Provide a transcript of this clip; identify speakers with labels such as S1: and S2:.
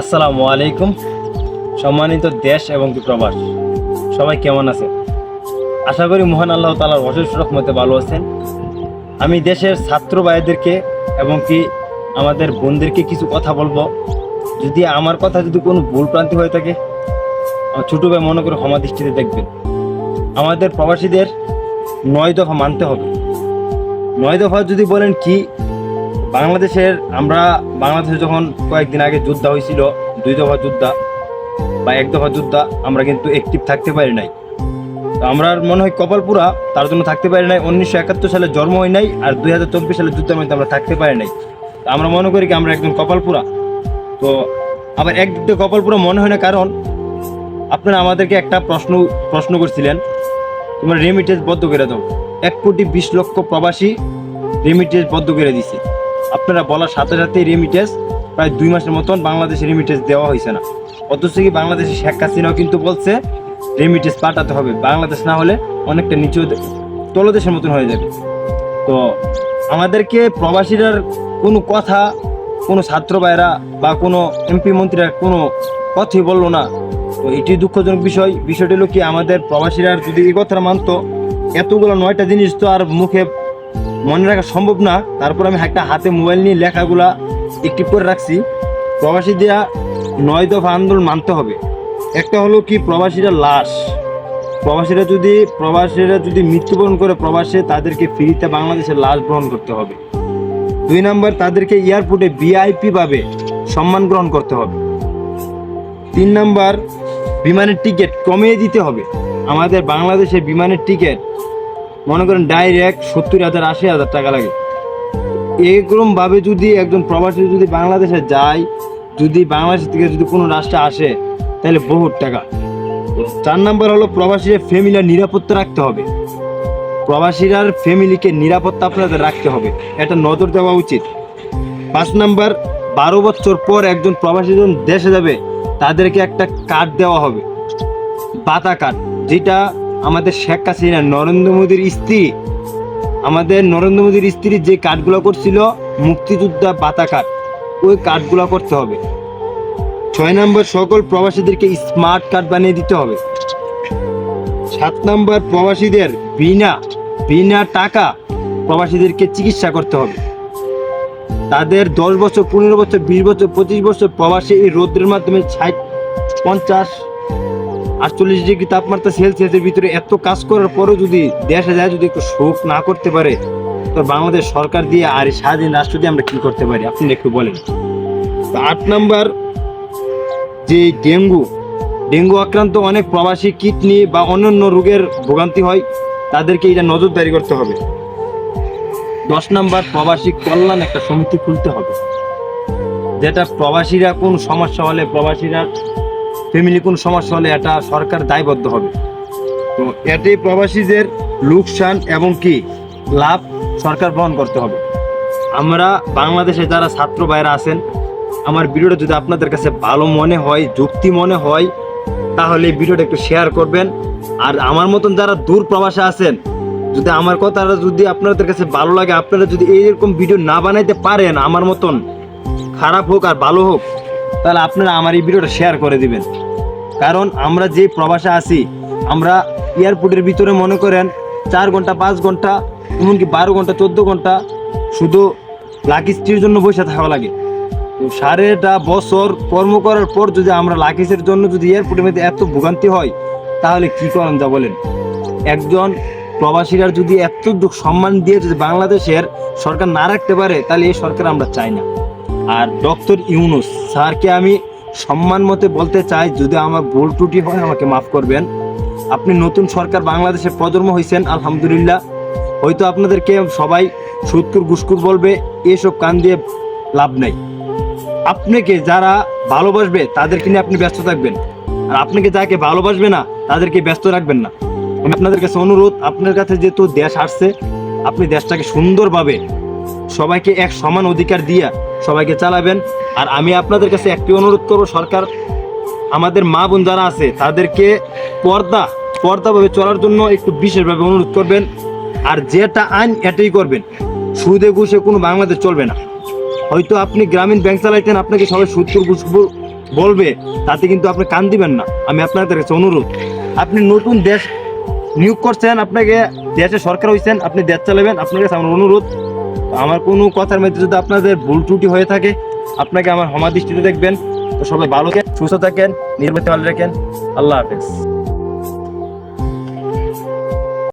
S1: আসসালামু আলাইকুম। সম্মানিত দেশ এবং প্রবাস, সবাই কেমন আছে আশা করি মহান আল্লাহ তালার অশেষ রহমতে ভালো আছেন। আমি দেশের ছাত্র ভাইদেরকে এবং কি আমাদের বোনদেরকে কিছু কথা বলব। যদি আমার কথা যদি কোনো ভুল প্রান্তি হয়ে থাকে ছোটো ভাই মনে করে ক্ষমা দৃষ্টিতে দেখবেন। আমাদের প্রবাসীদের নয় দফা মানতে হবে। নয় দফা যদি বলেন কি বাংলাদেশের, আমরা বাংলাদেশে যখন কয়েকদিন আগে যুদ্ধ হয়েছিল, দুই দফা যুদ্ধ বা এক দফা যুদ্ধ, আমরা কিন্তু অ্যাক্টিভ থাকতে পারি নাই। আমরা মনে হয় কপালপুরা, তার জন্য থাকতে পারি নাই। উনিশশো একাত্তর সালে জন্ম হয় নাই আর দুই হাজার চব্বিশ সালে যুদ্ধের মধ্যে আমরা থাকতে পারি নাই। তো আমরা মনে করি কি আমরা একজন কপালপুরা। তো আবার একদিক দিয়ে কপালপুরা মনে হয় না, কারণ আপনারা আমাদেরকে একটা প্রশ্ন প্রশ্ন করছিলেন, তোমরা রেমিটেন্স বদ্ধ করে দাও। এক কোটি বিশ লক্ষ প্রবাসী রেমিটেন্স বদ্ধ করে দিছে। আপনারা বলার সাথে সাথে রেমিটেন্স প্রায় দুই মাসের মতন বাংলাদেশে রেমিটেন্স দেওয়া হয়েছে না। অথচ কি বাংলাদেশে শেখ হাসিনাও কিন্তু বলছে রেমিটেন্স পাঠাতে হবে। বাংলাদেশ না হলে অনেকটা নিচু তলদেশের মতন হয়ে যাবে। তো আমাদেরকে প্রবাসীরার কোনো কথা, কোনো ছাত্র ভাইরা বা কোনো এমপি মন্ত্রীরা কোনো কথাই বলল না। তো এটি দুঃখজনক বিষয়। বিষয়টি হলো কি, আমাদের প্রবাসীরা যদি এই কথাটা মানতো, এতগুলো নয়টা জিনিস তো আর মুখে মনে রাখা সম্ভব না। তারপর আমি একটা হাতে মোবাইল নিয়ে লেখাগুলা একটি করে রাখছি। প্রবাসী দেয়া নয় দফা আন্দোলন মানতে হবে। একটা হলো কি, প্রবাসীরা লাশ। প্রবাসীরা যদি প্রবাসীরা যদি মৃত্যুবরণ করে প্রবাসে, তাদেরকে ফ্রিতে বাংলাদেশের লাশ গ্রহণ করতে হবে। দুই নম্বর, তাদেরকে এয়ারপোর্টে ভিআইপি ভাবে সম্মান গ্রহণ করতে হবে। তিন নম্বর, বিমানের টিকিট কমিয়ে দিতে হবে। আমাদের বাংলাদেশের বিমানের টিকিট মনে করেন ডাইরেক্ট সত্তর হাজার, আশি হাজার টাকা লাগে। এরকম ভাবে যদি একজন প্রবাসী যদি বাংলাদেশে যায়, যদি বাংলাদেশ থেকে যদি কোনো রাষ্ট্রে আসে, তাহলে বহুত টাকা। চার নাম্বার হলো প্রবাসীর ফ্যামিলির নিরাপত্তা রাখতে হবে। প্রবাসীরার ফ্যামিলিকে নিরাপত্তা আপনাদের রাখতে হবে। এটা নজর দেওয়া উচিত। পাঁচ নাম্বার, বারো বছর পর একজন প্রবাসী যখন দেশে যাবে, তাদেরকে একটা কার্ড দেওয়া হবে। পাতা কার্ড যেটা আমাদের শেখ হাসিনা, নরেন্দ্র মোদীর স্ত্রী। আমাদের নরেন্দ্র মোদীর স্ত্রী যে কার্ডগুলো করছিল, মুক্তিযোদ্ধা পাতা কার্ড, ওই কার্ডগুলো করতে হবে। ছয় নম্বর, সকল প্রবাসীদেরকে স্মার্ট কার্ড বানিয়ে দিতে হবে। সাত নম্বর, প্রবাসীদের বিনা বিনা টাকা প্রবাসীদেরকে চিকিৎসা করতে হবে। তাদের দশ বছর, পনেরো বছর, বিশ বছর, পঁচিশ বছর প্রবাসী এই রোদ্রের মাধ্যমে ষাট, পঞ্চাশ আটচল্লিশ ডিগ্রি তাপমাত্রা সেলসিয়াসের ভিতরে এত কাজ করার পরেও যদি দেশে যায়, যদি একটু শোক না করতে পারে, তো বাংলাদেশ সরকার দিয়ে আর এই স্বাধীন রাষ্ট্র দিয়ে আমরা কি করতে পারি? আপনি একটু বলেন। আট নাম্বার, যে ডেঙ্গু ডেঙ্গু আক্রান্ত অনেক প্রবাসী কিডনি বা অন্যান্য রোগের ভোগান্তি হয়, তাদেরকে এটা নজরদারি করতে হবে। দশ নাম্বার, প্রবাসী কল্যাণ একটা সমিতি খুলতে হবে। যেটা প্রবাসীরা, কোন সমস্যা হলে প্রবাসীরা ফ্যামিলি কোন সমস্যা হলে এটা সরকার দায়বদ্ধ হবে। তো এটি প্রবাসীদের লোকসান এবং কি লাভ সরকার বহন করতে হবে। আমরা বাংলাদেশে যারা ছাত্র ভাইরা আছেন, আমার ভিডিওটা যদি আপনাদের কাছে ভালো মনে হয়, যুক্তি মনে হয়, তাহলে এই ভিডিওটা একটু শেয়ার করবেন। আর আমার মতন যারা দূর প্রবাসে আছেন, যদি আমার কথাটা যদি আপনাদের কাছে ভালো লাগে, আপনারা যদি এইরকম ভিডিও না বানাইতে পারেন, আমার মতন খারাপ হোক আর ভালো হোক তাহলে আপনারা আমার এই ভিডিওটা শেয়ার করে দিবেন। কারণ আমরা যে প্রবাসে আছি, আমরা এয়ারপোর্টের ভিতরে মনে করেন চার ঘণ্টা, পাঁচ ঘণ্টা, এমনকি বারো ঘণ্টা, চোদ্দ ঘণ্টা শুধু লাকি স্ত্রীর জন্য বসে থাকা লাগে। তো সাড়েটা বছর কর্ম করার পর যদি আমরা লাকিসের জন্য যদি এয়ারপোর্টের মধ্যে এত ভোগান্তি হয়, তাহলে কি করেন যা বলেন? একজন প্রবাসীরা যদি এত সম্মান দিয়ে যদি বাংলাদেশের সরকার না রাখতে পারে, তাহলে এই সরকার আমরা চাই না। আর ডক্টর ইউনুস স্যারকে আমি সম্মান মতে বলতে চাই, যদি আমার ভুল ত্রুটি হয়, আমাকে মাফ করবেন। আপনি নতুন সরকার বাংলাদেশে প্রজন্ম হয়েছেন আলহামদুলিল্লাহ। হয়তো আপনাদেরকে সবাই সুৎকুর ঘুসকুর বলবে, এসব কান দিয়ে লাভ নেই। আপনাকে যারা ভালোবাসবে, তাদেরকে নিয়ে আপনি ব্যস্ত থাকবেন। আর আপনাকে যাকে ভালোবাসবে না, তাদেরকে ব্যস্ত রাখবেন না। আমি আপনাদের কাছে অনুরোধ, আপনার কাছে যেহেতু দেশ আসছে, আপনি দেশটাকে সুন্দরভাবে সবাইকে এক সমান অধিকার দিয়া সবাইকে চালাবেন। আর আমি আপনাদের কাছে একটি অনুরোধ করব, সরকার, আমাদের মা বোন যারা আছে, তাদেরকে পর্দা, পর্দাভাবে চলার জন্য একটু বিশেষভাবে অনুরোধ করবেন। আর যেটা আইন, এটাই করবেন। সুদে ঘুষে কোনো বাংলাদেশ চলবে না। হয়তো আপনি গ্রামীণ ব্যাংক চালাইতেন, আপনাকে সবাই সুদপুর ঘুষপুর বলবে, তাতে কিন্তু আপনি কান দিবেন না। আমি আপনাদের কাছে অনুরোধ। আপনি নতুন দেশ নিয়োগ করছেন, আপনাকে দেশের সরকার হয়েছেন আপনি দেশ চালাবেন, আপনার কাছে আমার অনুরোধ। আমার কোনো কথার মধ্যে যদি আপনাদের ভুল ত্রুটি হয়ে থাকে, আপনাকে আমার হমা দৃষ্টিতে দেখবেন। তো সবাই ভালো থাকেন, সুস্থ থাকেন নির্বাচিত ভালো রাখেন আল্লাহ হাফেজ।